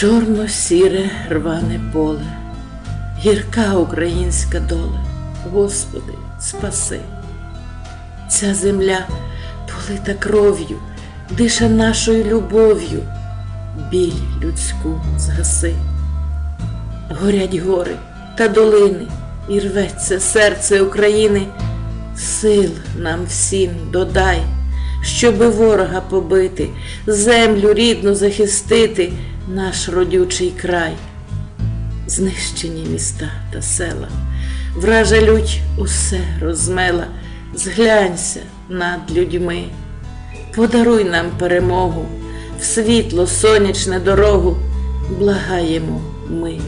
Чорно-сіре рване поле, гірка українська доля, Господи, спаси. Ця земля полита кров'ю, дише нашою любов'ю, біль людську згаси. Горять гори та долини, і рветься серце України, сил нам всім додай, щоби ворога побити, землю рідну захистити, наш родючий край. Знищені міста та села, вража лють усе розмела, зглянься над людьми, подаруй нам перемогу, в світло сонячне дорогу, благаємо ми.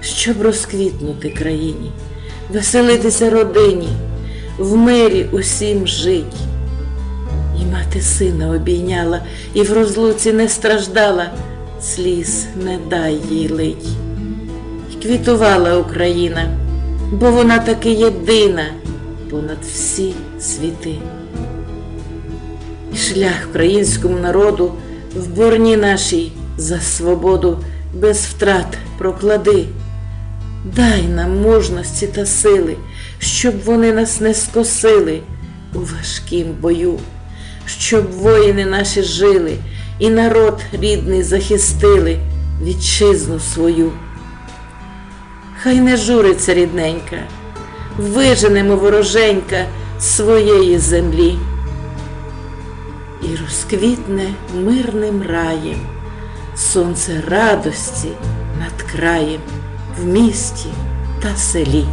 Щоб розквітнути країні, веселитися родині, в мирі усім жить. Мати сина обійняла, і в розлуці не страждала, сліз не дай їй лить. Квітувала Україна, бо вона таки єдина понад всі світи. І шлях українському народу в борні нашій за свободу без втрат проклади. Дай нам мужності та сили, щоб вони нас не скосили у важкім бою, щоб воїни наші жили і народ рідний захистили вітчизну свою. Хай не журиться рідненька, виженемо вороженька своєї землі і розквітне мирним раєм сонце радості над краєм в місті та селі.